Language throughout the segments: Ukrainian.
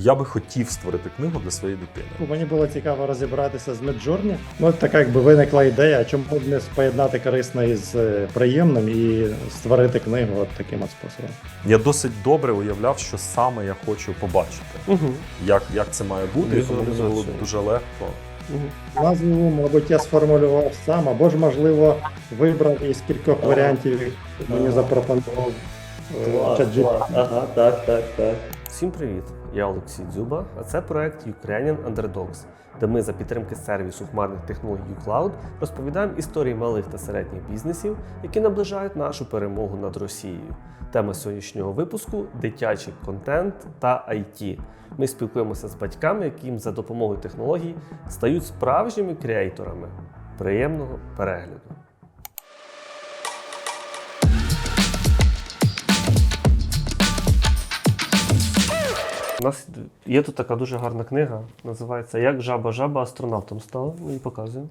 Я би хотів створити книгу для своєї дитини. Мені було цікаво розібратися з Midjourney. Ну, така якби виникла ідея, чому б не поєднати корисне із е, приємним і створити книгу от таким от способом. Я досить добре уявляв, що саме я хочу побачити, Угу. як, як це має бути, і тому мені було дуже легко. Угу. Назву, мабуть, я сформулював сам, або ж, можливо, вибрав із кількох варіантів, які мені запропонував е, Ага, так, так, так. Всім привіт! Я Олексій Дзюба, а це проект Ukrainian Underdogs, де ми за підтримки сервісу хмарних технологій uCloud розповідаємо історії малих та середніх бізнесів, які наближають нашу перемогу над Росією. Тема сьогоднішнього випуску дитячий контент та IT. Ми спілкуємося з батьками, яким за допомогою технологій стають справжніми креаторами. Приємного перегляду! У нас є тут така дуже гарна книга, називається Як жаба жаба астронавтом стала. Ми її показуємо.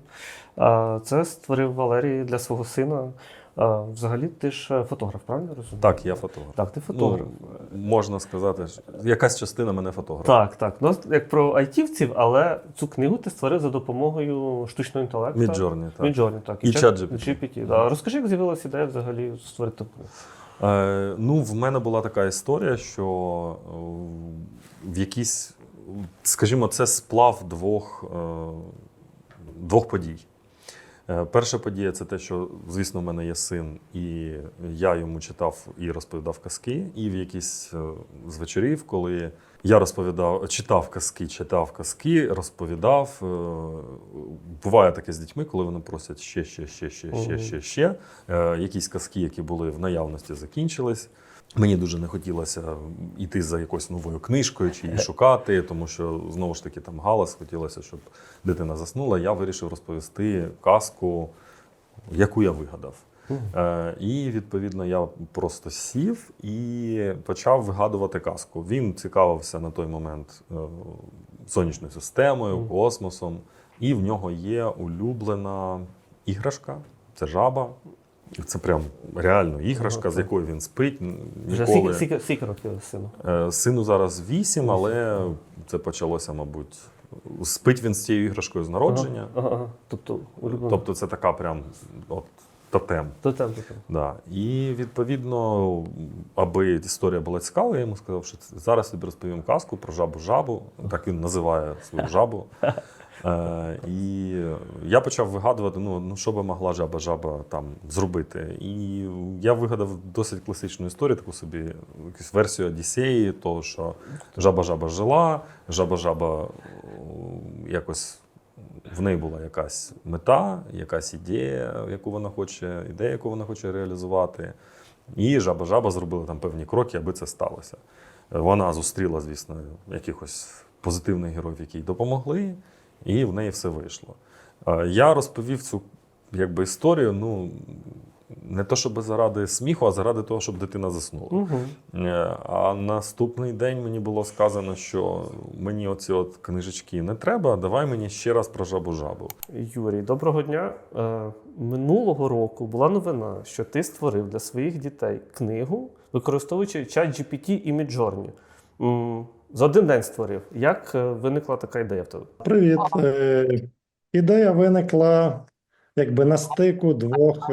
Це створив Валерій для свого сина. Взагалі, ти ж е, фотограф, правильно розумію? Так, я фотограф. Так, ти фотограф. Ну, можна сказати, що якась частина мене фотограф. Так, так. Ну, як про айтівців, але цю книгу ти створив за допомогою штучного інтелекту. Midjourney, так. Midjourney, так. І чат- ChatGPT. GPT, да. Розкажи, як з'явилася ідея взагалі створити таку книгу. Е, ну, в мене була така історія, що е, в якійсь, скажімо, це сплав двох, е, двох подій. Е, Перша подія це те, що, звісно, в мене є син, і я йому читав і розповідав казки. І в якісь е, з вечорів, коли я розповідав, читав казки, читав казки, розповідав. е, Буває таке з дітьми, коли вони просять ще, ще, ще, ще, ще, ще, ще. Е, Якісь казки, які були в наявності, закінчились. Мені дуже не хотілося йти за якоюсь новою книжкою чи її шукати, тому що знову ж таки там галас, хотілося, щоб дитина заснула. Я вирішив розповісти казку, яку я вигадав. Е, і відповідно я просто сів і почав вигадувати казку. Він цікавився на той момент е, сонячною системою, космосом, і в нього є улюблена іграшка це жаба. Це прям реально іграшка, Ага, з якою він спить. Вже Ніколи. скільки, скільки, років сину? Е, Сину зараз вісім, але це почалося, мабуть. Спить він з цією іграшкою з народження. Ага, ага. Тобто, улюблено. Тобто це така прям от тотем. Тотем, тотем. Да. І відповідно, аби історія була цікава, я йому сказав, що зараз тобі розповім казку про жабу-жабу. Так він називає свою жабу. Е, і я почав вигадувати, ну, ну що би могла жаба-жаба там зробити. І я вигадав досить класичну історію, таку собі якусь версію Одіссеї, того, що жаба-жаба жила, жаба-жаба якось в неї була якась мета, якась ідея, яку вона хоче, ідея, яку вона хоче реалізувати. І жаба-жаба зробила там певні кроки, аби це сталося. Вона зустріла, звісно, якихось позитивних героїв, які їй допомогли, і в неї все вийшло. Е, Я розповів цю якби, історію, ну, не то, щоб заради сміху, а заради того, щоб дитина заснула. Угу. А наступний день мені було сказано, що мені оці от книжечки не треба, давай мені ще раз про жабу-жабу. Юрій, доброго дня. Е, минулого року була новина, що ти створив для своїх дітей книгу, використовуючи чат GPT і Midjourney. За один день створив. Як е, виникла така ідея в тебе? Привіт. Ідея виникла якби на стику двох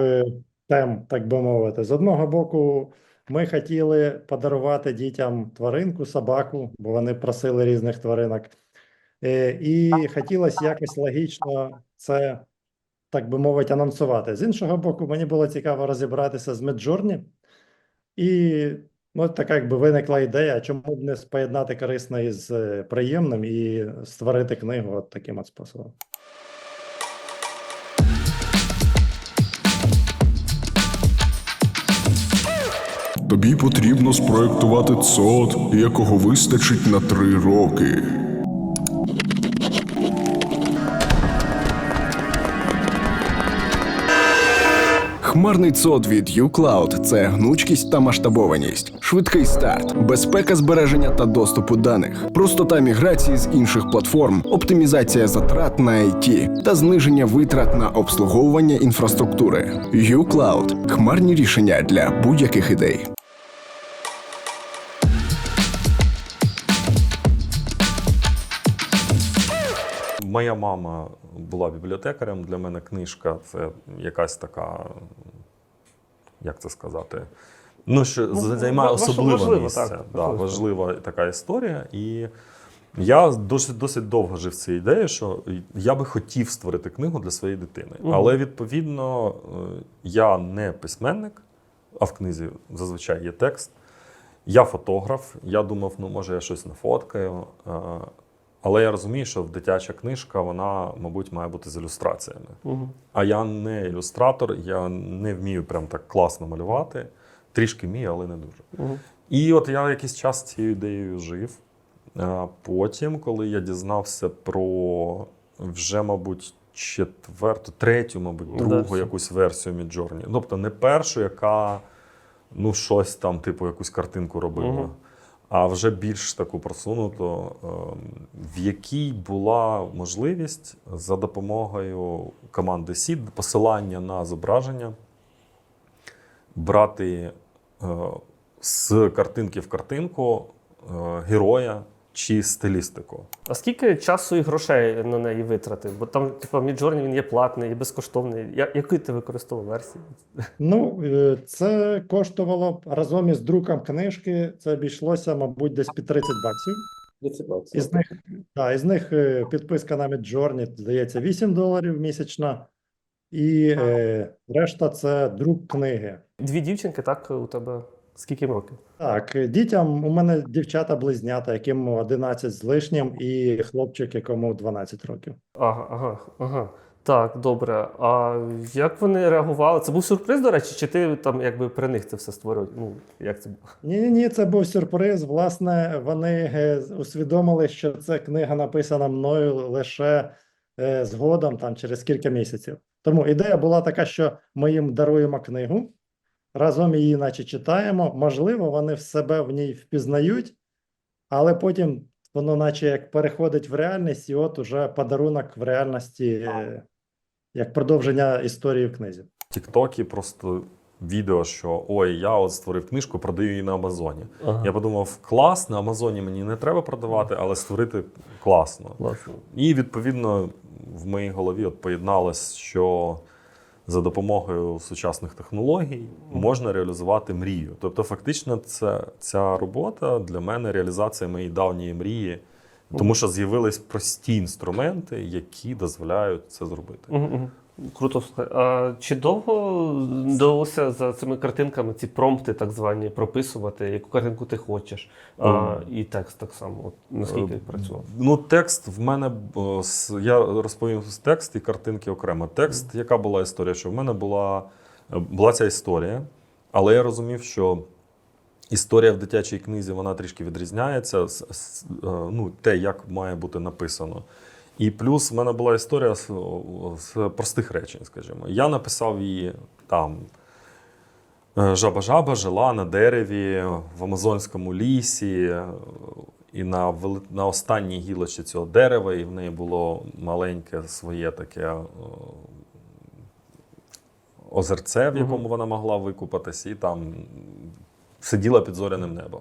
тем, так би мовити. З одного боку, ми хотіли подарувати дітям тваринку, собаку, бо вони просили різних тваринок. Е, І хотілося якось логічно це, так би мовити, анонсувати. З іншого боку, мені було цікаво розібратися з Midjourney. І ну, така якби виникла ідея, чому б не поєднати корисне із е, приємним і створити книгу от таким от способом. Тобі потрібно спроектувати цод, якого вистачить на три роки. Хмарний цод від uCloud – це гнучкість та масштабованість, швидкий старт, безпека збереження та доступу даних, простота міграції з інших платформ, оптимізація затрат на IT та зниження витрат на обслуговування інфраструктури. uCloud – хмарні рішення для будь-яких ідей. Моя мама була бібліотекарем. Для мене книжка це якась така, як це сказати. Ну, що Ну, займає особливе важливо, місце. так, да, важлива така історія. І я досить, досить довго жив цією ідеєю, що я би хотів створити книгу для своєї дитини. Мгм. Але відповідно е, я не письменник, а в книзі зазвичай є текст. Я фотограф. Я думав, ну може я щось нафоткаю. Але я розумію, що дитяча книжка, вона, мабуть, має бути з ілюстраціями. Угу. А я не ілюстратор, я не вмію прям так класно малювати. Трішки вмію, але не дуже. Угу. І от я якийсь час цією ідеєю жив. А потім, коли я дізнався про вже, мабуть, четверту, третю, мабуть, Ну, да, другу якусь версію Midjourney. Тобто не першу, яка ну, щось там, типу, якусь картинку робила. Мгм. А вже більш таку просунуту, ем, в якій була можливість за допомогою команди SEED посилання на зображення брати е, з картинки в картинку е, героя чи стилістику. А скільки часу і грошей на неї витратив? Бо там, типу, Midjourney, він є платний, є безкоштовний. Я, який ти використовував версію? Ну, е, це коштувало разом із друком книжки, це обійшлося, мабуть, десь під 30 баксів. Із них, да, із них е, підписка на Midjourney, здається, 8 доларів місячна, і е, решта це друк книги. Дві дівчинки, так, у тебе скільки років? Так, дітям у мене дівчата-близнята, яким 11 з лишнім, і хлопчик, якому 12 років. Ага, ага, ага. Так, добре. А як вони реагували? Це був сюрприз, до речі, чи ти там якби при них це все створював? Ну, як це було? Ні, ні, ні, це був сюрприз. Власне, вони е, усвідомили, що це книга написана мною лише е, згодом, там через кілька місяців. Тому ідея була така, що ми їм даруємо книгу, разом її, наче читаємо. Можливо, вони в себе в ній впізнають, але потім воно, наче як переходить в реальність, і от уже подарунок в реальності, е, як продовження історії в книзі. Тіктокі просто відео, що ой, я от створив книжку, продаю її на Амазоні. Ага. Я подумав, клас, на Амазоні мені не треба продавати, але створити класно. Власне. І відповідно в моїй голові от поєдналось, що за допомогою сучасних технологій можна реалізувати мрію. Тобто, фактично, це, ця робота для мене реалізація моєї давньої мрії, тому що з'явились прості інструменти, які дозволяють це зробити. Круто. А чи довго довелося за цими картинками ці промпти, так звані, прописувати, яку картинку ти хочеш? А, і текст так само. От, наскільки Е, працював? Ну, текст в мене я розповім текст і картинки окремо. Текст, яка була історія? Що в мене була, була ця історія, але я розумів, що історія в дитячій книзі вона трішки відрізняється. е, Ну, те, як має бути написано. І плюс в мене була історія з, з простих речень, скажімо. Я написав її там. Е, Жаба-жаба жила на дереві в амазонському лісі, і на, вели- на останній гілочці цього дерева, і в неї було маленьке своє таке е, озерце, в якому вона могла викупатись, і там сиділа під зоряним небом.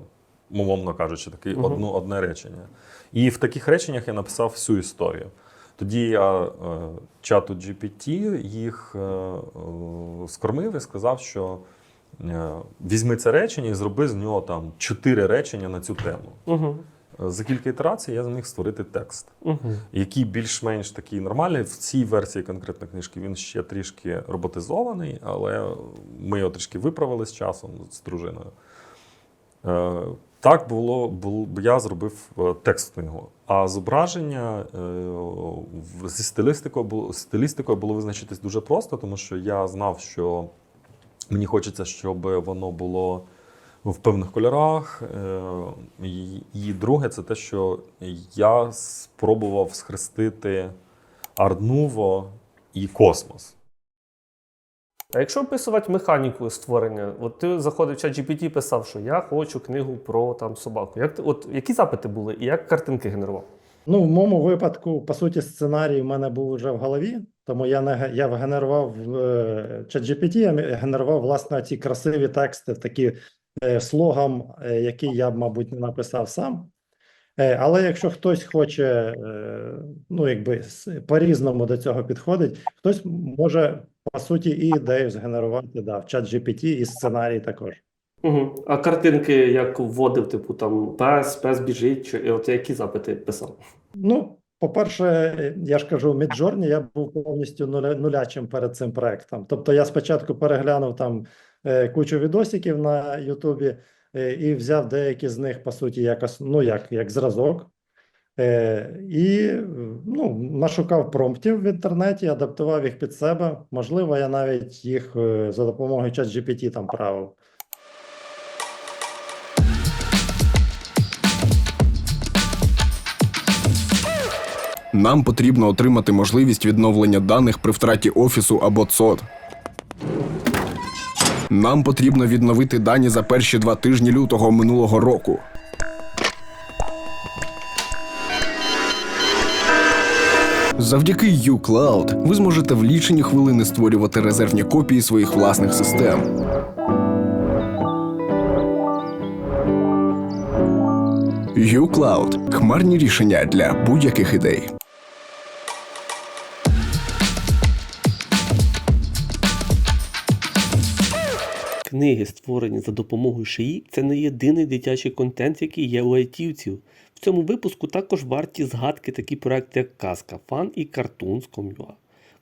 Умовно кажучи, таке Мгм. одну, одне речення. І в таких реченнях я написав всю історію. Тоді я е, чату GPT їх е, е, скормив і сказав, що візьми це речення і зроби з нього там чотири речення на цю тему. Угу. За кілька ітерацій я зміг створити текст, Угу. який більш-менш такий нормальний. В цій версії конкретно книжки він ще трішки роботизований, але ми його трішки виправили з часом з дружиною. Е, Так було, бул- я зробив е, текст книгу. А зображення е, зі стилістикою стилістикою було визначитись дуже просто, тому що я знав, що мені хочеться, щоб воно було в певних кольорах. І, друге, це те, що я спробував схрестити Арднуво і космос. А якщо описувати механіку створення, от ти заходив в чат GPT, писав, що я хочу книгу про там собаку. Як ти, от які запити були і як картинки генерував? Ну, в моєму випадку, по суті, сценарій в мене був вже в голові, тому я не я генерував е, ChatGPT, я генерував власне ці красиві тексти, такі е, слогом, е, який я б, мабуть, не написав сам. Е, Але якщо хтось хоче, е, ну якби по-різному до цього підходить, хтось може по суті і ідею згенерувати да, в чат GPT і сценарій також. Угу. А картинки як вводив, типу там пес, пес біжить, чи от які запити писав? Ну, по-перше, я ж кажу, Midjourney я був повністю нуля, нулячим перед цим проектом. Тобто я спочатку переглянув там е, кучу відосиків на Ютубі е, і взяв деякі з них, по суті, якось, ну, як, як зразок. Е, і ну, нашукав промптів в інтернеті, адаптував їх під себе. Можливо, я навіть їх е, за допомогою ChatGPT там правив. Нам потрібно отримати можливість відновлення даних при втраті офісу або ЦОД. Нам потрібно відновити дані за перші два тижні лютого минулого року. Завдяки uCloud ви зможете в лічені хвилини створювати резервні копії своїх власних систем. uCloud – хмарні рішення для будь-яких ідей. Книги, створені за допомогою шиї, це не єдиний дитячий контент, який є у айтівців. В цьому випуску також варті згадки такі проекти, як Казка Фан і Cartoons.com.ua.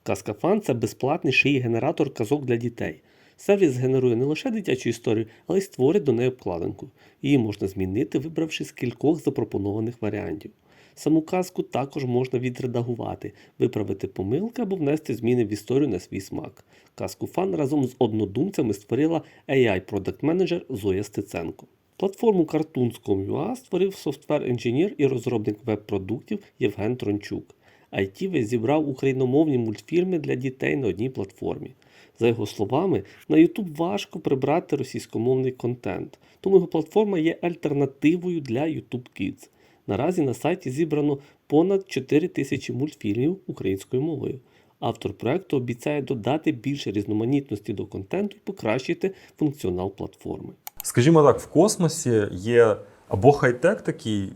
Казка Фан це безплатний шиї генератор казок для дітей. Сервіс генерує не лише дитячу історію, але й створить до неї обкладинку. Її можна змінити, вибравши з кількох запропонованих варіантів. Саму казку також можна відредагувати, виправити помилки або внести зміни в історію на свій смак. Казку фан разом з однодумцями створила AI Product Manager Зоя Стеценко. Платформу Cartoons.com.ua створив софтвер-інженер і розробник веб-продуктів Євген Трончук. IT зібрав україномовні мультфільми для дітей на одній платформі. За його словами, на YouTube важко прибрати російськомовний контент, тому його платформа є альтернативою для YouTube Kids. Наразі на сайті зібрано понад 4 тисячі мультфільмів українською мовою. Автор проекту обіцяє додати більше різноманітності до контенту і покращити функціонал платформи. Скажімо так, в космосі є або хай-тек такий,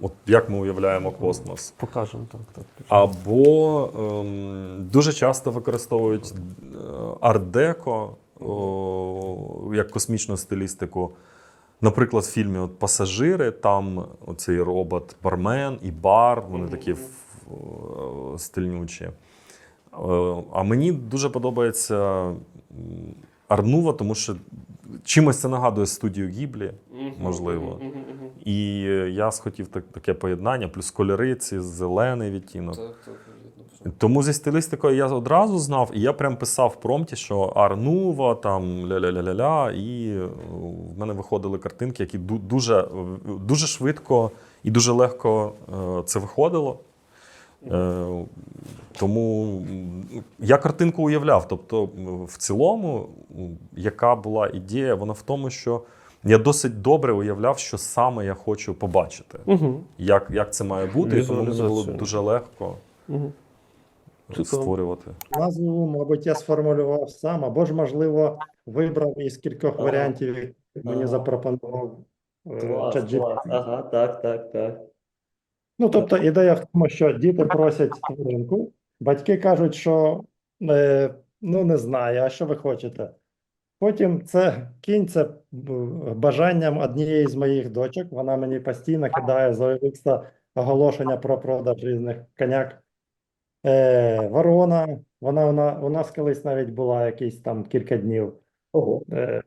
от як ми уявляємо космос, Покажемо так. так. або ем, дуже часто використовують арт-деко о, як космічну стилістику. Наприклад, в фільмі от Пасажири, там оцей робот бармен і бар, вони такі е, стильнючі. Е, А мені дуже подобається Арнува, тому що чимось це нагадує студію Гіблі, можливо. І я схотів так, таке поєднання, плюс кольори, ці зелений відтінок. Тому зі стилістикою я одразу знав, і я прям писав в промпті, що Арнува, там ля-ля-ля-ля-ля, і е, в мене виходили картинки, які ду- дуже, дуже швидко і дуже легко е, це виходило. Е, Тому я картинку уявляв. Тобто, в цілому, яка була ідея, вона в тому, що я досить добре уявляв, що саме я хочу побачити, Угу. як, як це має бути, і тому мені було дуже легко Угу. створювати. Назву, мабуть, я сформулював сам, або ж, можливо, вибрав із кількох Ага. варіантів, які мені Ага. запропонував е, ChatGPT. Ага, так, так, так. Ну, тобто, ідея в тому, що діти просять тваринку, батьки кажуть, що е, ну не знаю, а що ви хочете. Потім це кінь, це бажанням однієї з моїх дочок. Вона мені постійно кидає з OLX оголошення про продаж різних коняк. Е, ворона, вона, вона у нас колись навіть була якісь там кілька днів. Ого. Е,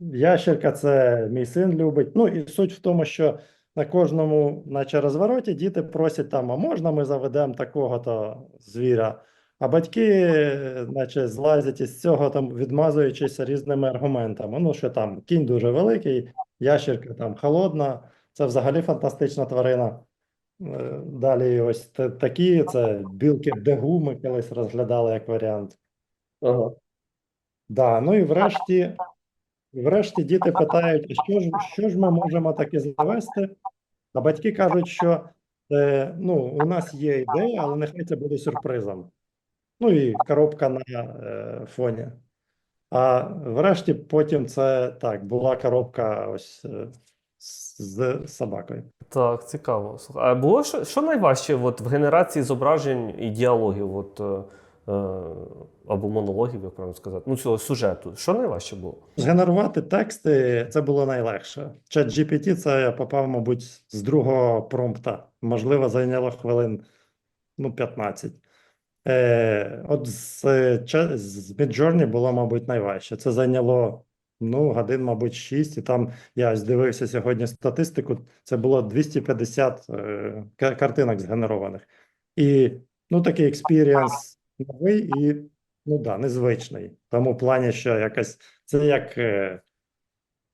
Ящерка це мій син любить. Ну і суть в тому, що на кожному, наче розвороті, діти просять там, а можна ми заведемо такого-то звіра. А батьки, наче, злазять із цього, там, відмазуючись різними аргументами. Ну, що там кінь дуже великий, ящерка там холодна, це взагалі фантастична тварина. Е, Далі ось такі, це білки дегу ми колись розглядали як варіант. Ага. Да, ну і врешті, врешті діти питають, що ж, що ж ми можемо таке завести? А батьки кажуть, що е, ну, у нас є ідея, але нехай це буде сюрпризом. Ну і коробка на е, фоні. А врешті потім це так, була коробка ось е, з, собакою. Так, цікаво. А було що, що найважче от, в генерації зображень і діалогів, от, е, або монологів, як правильно сказати, ну цього сюжету. Що найважче було? Згенерувати тексти це було найлегше. Чат GPT це я попав, мабуть, з другого промпта. Можливо, зайняло хвилин ну, 15. Е, от з, е, з Midjourney було, мабуть, найважче. Це зайняло ну, годин, мабуть, 6. І там я ось дивився сьогодні статистику. Це було 250 е, картинок згенерованих. І ну, такий експірієнс новий і ну, да, незвичний. В тому плані, що якась це як, е,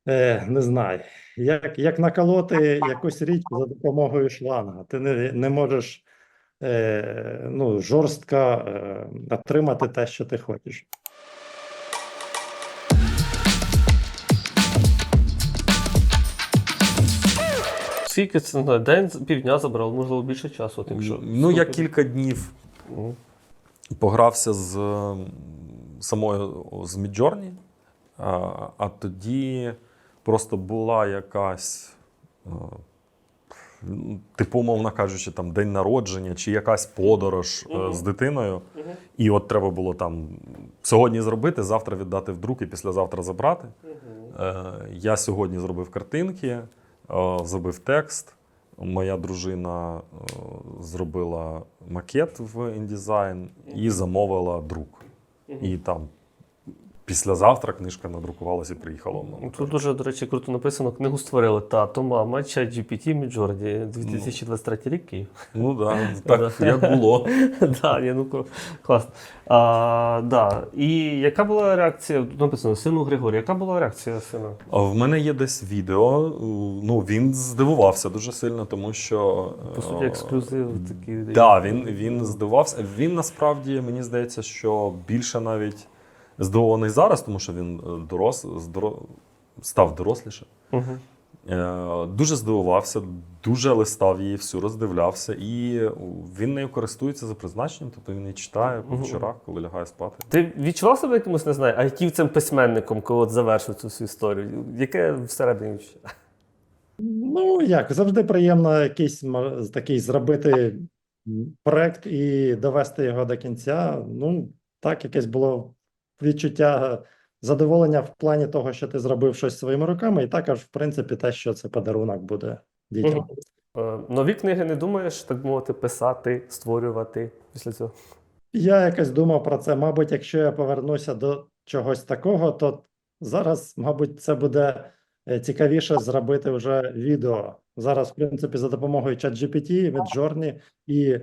е, не знаю, як, як наколоти якусь річ за допомогою шланга. Ти не, не можеш е, ну, жорстко е, отримати те, що ти хочеш. Скільки це на день, півдня забрало, можливо, більше часу, от якщо. Ну, я кілька днів. Погрався з самою з Midjourney, а, а тоді просто була якась, е, типу, умовно кажучи, там день народження чи якась подорож е, Мгм. з дитиною. Мгм. І от треба було там сьогодні зробити, завтра віддати в друк і післязавтра забрати. Е, Я сьогодні зробив картинки, зробив текст. Моя дружина е, зробила макет в InDesign і замовила друк. І там післязавтра книжка надрукувалася і приїхала. умовно Тут дуже, до речі, круто написано, книгу створили тато, мама, чат GPT, Midjourney, 2023 рік Київ. Ну да, так як було. да, ні, ну кл- класно. А, да. І яка була реакція? Тут написано сину Григорія. Яка була реакція сина? А В мене є десь відео. Ну він здивувався дуже сильно, тому що По суті, е, ексклюзив такий. Да, він, він здивувався. Він насправді мені здається, що більше навіть здивований зараз, тому що він е, дорос, здоро, став доросліше. Угу. Е, Дуже здивувався, дуже листав її, всю роздивлявся, і він нею користується за призначенням, тобто він її читає по Мгм. вечорах, коли лягає спати. Ти відчував себе якимось, не знаю, айтівцем письменником, коли от завершив цю всю історію? Яке всередині відчуття? Ну, як завжди приємно якийсь такий зробити проект і довести його до кінця. Ну, так, якесь було відчуття задоволення в плані того, що ти зробив щось своїми руками, і також, в принципі, те, що це подарунок буде дітям. Е, Нові книги не думаєш, так мовити, писати, створювати після цього? Я якось думав про це. Мабуть, якщо я повернуся до чогось такого, то зараз, мабуть, це буде е, цікавіше зробити вже відео. Зараз, в принципі, за допомогою ChatGPT, Midjourney і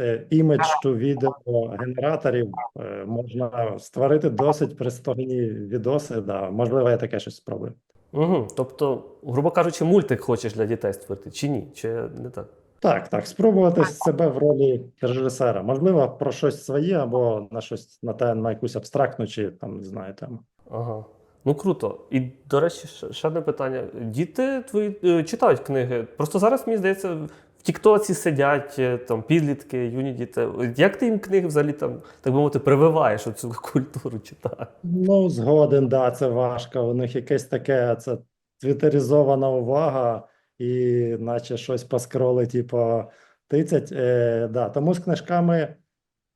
е, image-to-video генераторів е, можна створити досить пристойні відоси. Да. Можливо, я таке щось спробую. Угу. Тобто, грубо кажучи, мультик хочеш для дітей створити, чи ні? Чи не так? Так, так, спробувати себе в ролі режисера. Можливо, про щось своє або на щось на те, на якусь абстрактну чи там не знаю тему. Ага. Ну круто. І, до речі, ще- ще одне питання. Діти твої е, читають книги. Просто зараз, мені здається, в Тіктоці сидять е, там підлітки, юні діти. Як ти їм книги взагалі там, так би мовити, прививаєш оцю культуру читати? Ну, згоден, да, це важко. У них якесь таке це твітеризована увага, і наче щось поскроли, типу, тицять. Е, да. Тому з книжками,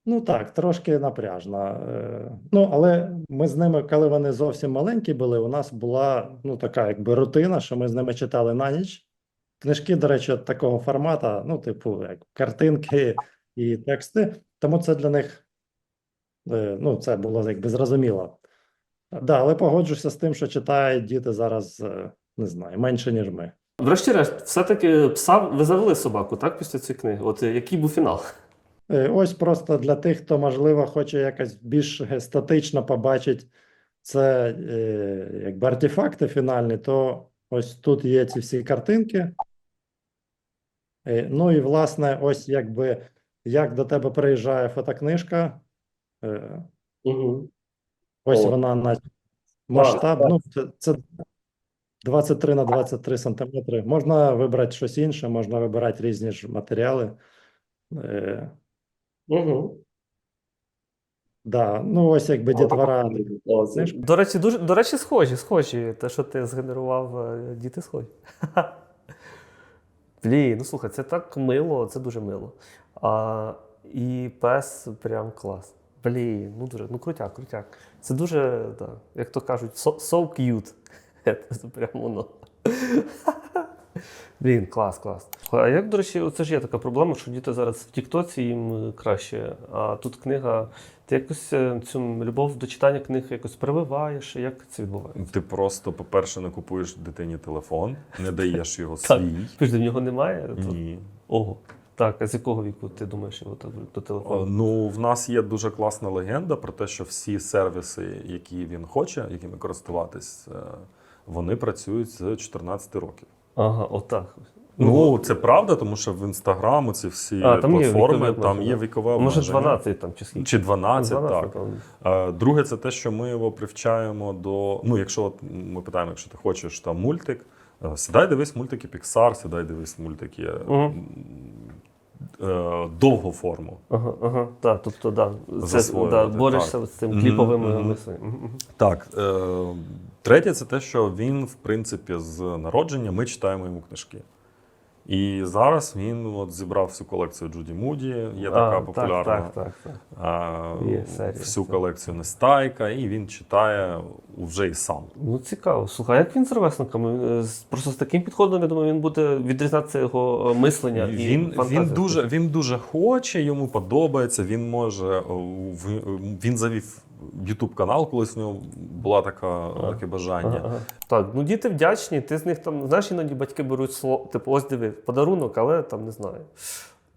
ну так, трошки напряжно. Е, ну, але ми з ними, коли вони зовсім маленькі були, у нас була ну, така якби рутина, що ми з ними читали на ніч. Книжки, до речі, от такого формату, ну, типу, як картинки і тексти. Тому це для них Е, Ну, це було якби зрозуміло. Да, але погоджуся з тим, що читають діти зараз, е, не знаю, менше, ніж ми. Врешті-решт, все-таки пса ви завели собаку, так, після цієї книги? От е, який був фінал? Ось просто для тих, хто, можливо, хоче якось більш статично побачити це якби артефакти фінальні, то ось тут є ці всі картинки. Е, Ну і, власне, ось якби як до тебе приїжджає фотокнижка. Угу. Ось О. вона на масштаб. так. Ну, це, це 23 на 23 сантиметри. Можна вибрати щось інше, можна вибирати різні ж матеріали. Угу. Да, ну ось якби дітвора. До речі, дуже, до речі, схожі, схожі. Те, що ти згенерував, діти схожі. Блін, ну слухай, це так мило, це дуже мило. А, і пес прям клас. Блін, ну дуже, ну крутяк, крутяк. Це дуже, да, як то кажуть, so, so cute. Це прям воно. Блін, клас, клас. А як, до речі, це ж є така проблема, що діти зараз в Тіктоці їм е, краще, а тут книга. Ти якось е, цю любов до читання книг якось прививаєш? Як це відбувається? Ти просто, по-перше, не купуєш дитині телефон, не даєш його свій. Ти ж в нього немає? Ні. Ого. Так, а з якого віку ти думаєш його так до телефону? Ну, в нас є дуже класна легенда про те, що всі сервіси, які він хоче, якими користуватись, е, вони працюють з 14 років. Ага, отак. Ну, це правда, тому що в інстаграм ці всі А, там є платформи, вікове там обмеження. є вікове Може, обмеження. 12 там чи скільки? Чи 12, 12, так. там. Е, Друге, це те, що ми його привчаємо до. Ну, якщо от ми питаємо, якщо ти хочеш там мультик, е, сідай дивись мультики Pixar, сідай дивись мультики е, Мгм. е, довгу форму. Ага, ага. Так, тобто, да. Це, Засвоювати, да, борешся так. з цим Мгм, кліповими мгм. мислями. Мгм. Так. Е, третє, це те, що він, в принципі, з народження ми читаємо йому книжки. І зараз він от зібрав всю колекцію Джуді Муді, є така популярна. Так, так, так. так. а, Є серія, всю колекцію Нестайка, і він читає вже і сам. Ну, цікаво. Слухай, як він з ровесниками? Е, Просто з таким підходом, я думаю, він буде відрізнятися його е, мислення. і Він, фантазія. він, дуже, він дуже хоче, йому подобається. Він може в- він завів Ютуб канал, колись в нього була така таке бажання. Ага, ага. Так, ну діти вдячні, ти з них там, знаєш, іноді батьки беруть слово, типу, ось диви, подарунок, але там не знаю.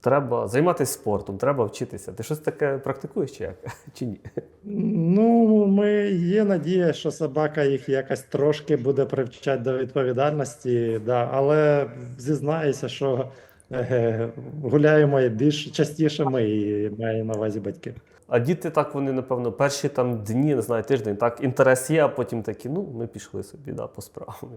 Треба займатися спортом, треба вчитися. Ти щось таке практикуєш чи як? Чи ні? Ну, ми є надія, що собака їх якось трошки буде привчати до відповідальності, да, але зізнаюся, що е, гуляємо більш частіше ми, і маю на увазі батьки. А діти так вони, напевно, перші там дні, не знаю, тиждень, так, інтерес є, а потім такі, ну, ми пішли собі, да, по справам.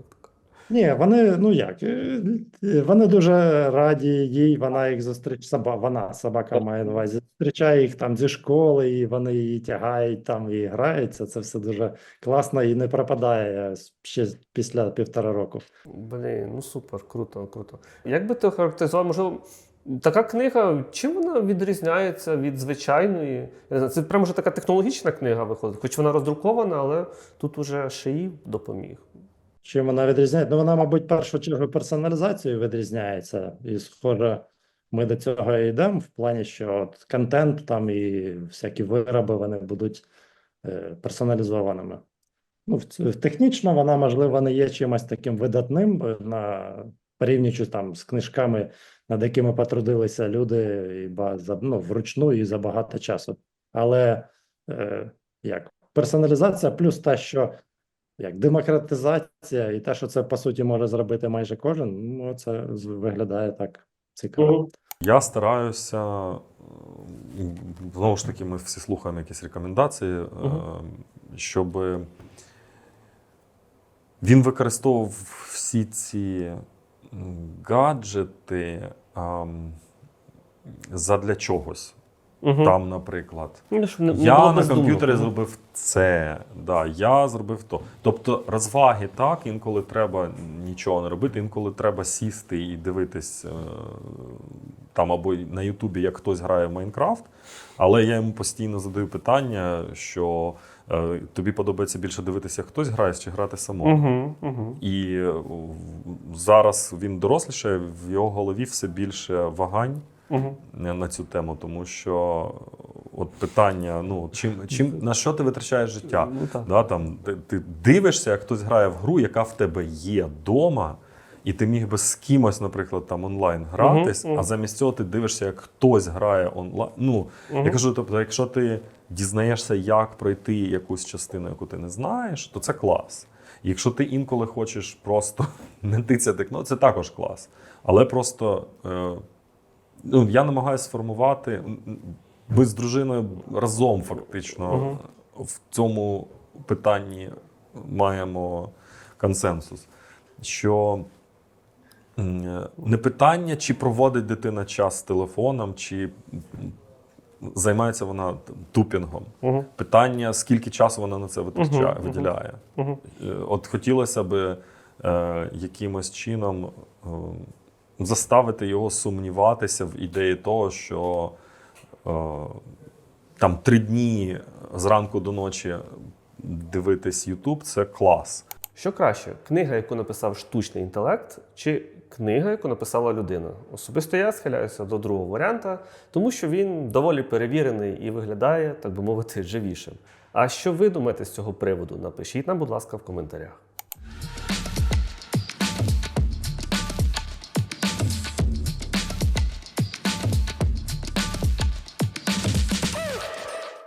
Ні, вони, ну як, е, вони дуже раді їй, вона їх зустріч, соба, вона, собака має на увазі, зустрічає їх там зі школи, і вони її тягають там і граються. Це все дуже класно і не пропадає ще після півтора року. Блін, ну супер, круто, круто. Як би ти охарактеризував, можливо, така книга, чим вона відрізняється від звичайної? Це прямо вже така технологічна книга виходить, хоч вона роздрукована, але тут уже шиї допоміг. Чим вона відрізняється? Ну, вона, мабуть, першу чергу персоналізацією відрізняється. І схоже, ми до цього йдемо в плані, що от контент там і всякі вироби вони будуть е, персоналізованими. Ну, технічно вона, можливо, не є чимось таким видатним, на порівнюючи там з книжками, над якими потрудилися люди і за, ну, вручну і за багато часу. Але е, як персоналізація, плюс те, що як демократизація, і те, що це по суті може зробити майже кожен, ну це виглядає так цікаво. Я стараюся, е, знову ж таки, ми всі слухаємо якісь рекомендації, е, щоб він використовував всі ці гаджети ам, задля чогось. Угу. Там, наприклад, Ну, не, не я на комп'ютері Мгм. зробив це, да, я зробив то. Тобто розваги так, інколи треба нічого не робити, інколи треба сісти і дивитись е, там або на Ютубі, як хтось грає в Майнкрафт. Але я йому постійно задаю питання, що тобі подобається більше дивитися, як хтось грає, чи грати самому. Угу, угу. І е, зараз він доросліше, в його голові все більше вагань Угу. на цю тему, тому що от питання: ну чим, чим на що ти витрачаєш життя? Ну, так. Да, там, ти, ти дивишся, як хтось грає в гру, яка в тебе є вдома, і ти міг би з кимось, наприклад, там онлайн гратись, мгм. а замість цього ти дивишся, як хтось грає онлайн. Ну, Мгм. я кажу, тобто, якщо ти дізнаєшся, як пройти якусь частину, яку ти не знаєш, то це клас. Якщо ти інколи хочеш просто не тицяти кно, це також клас. Але просто е, ну, я намагаюся сформувати. Ми з дружиною разом фактично Мгм. в цьому питанні маємо консенсус. Що не питання, чи проводить дитина час з телефоном, чи займається вона тупінгом. Угу. Питання, скільки часу вона на це витрачає, виділяє. Угу. Е, От хотілося би е, якимось чином е, заставити його сумніватися в ідеї того, що е, там три дні зранку до ночі дивитись YouTube це клас. Що краще, книга, яку написав штучний інтелект, чи книга, яку написала людина? Особисто я схиляюся до другого варіанта, тому що він доволі перевірений і виглядає, так би мовити, живішим. А що ви думаєте з цього приводу? Напишіть нам, будь ласка, в коментарях.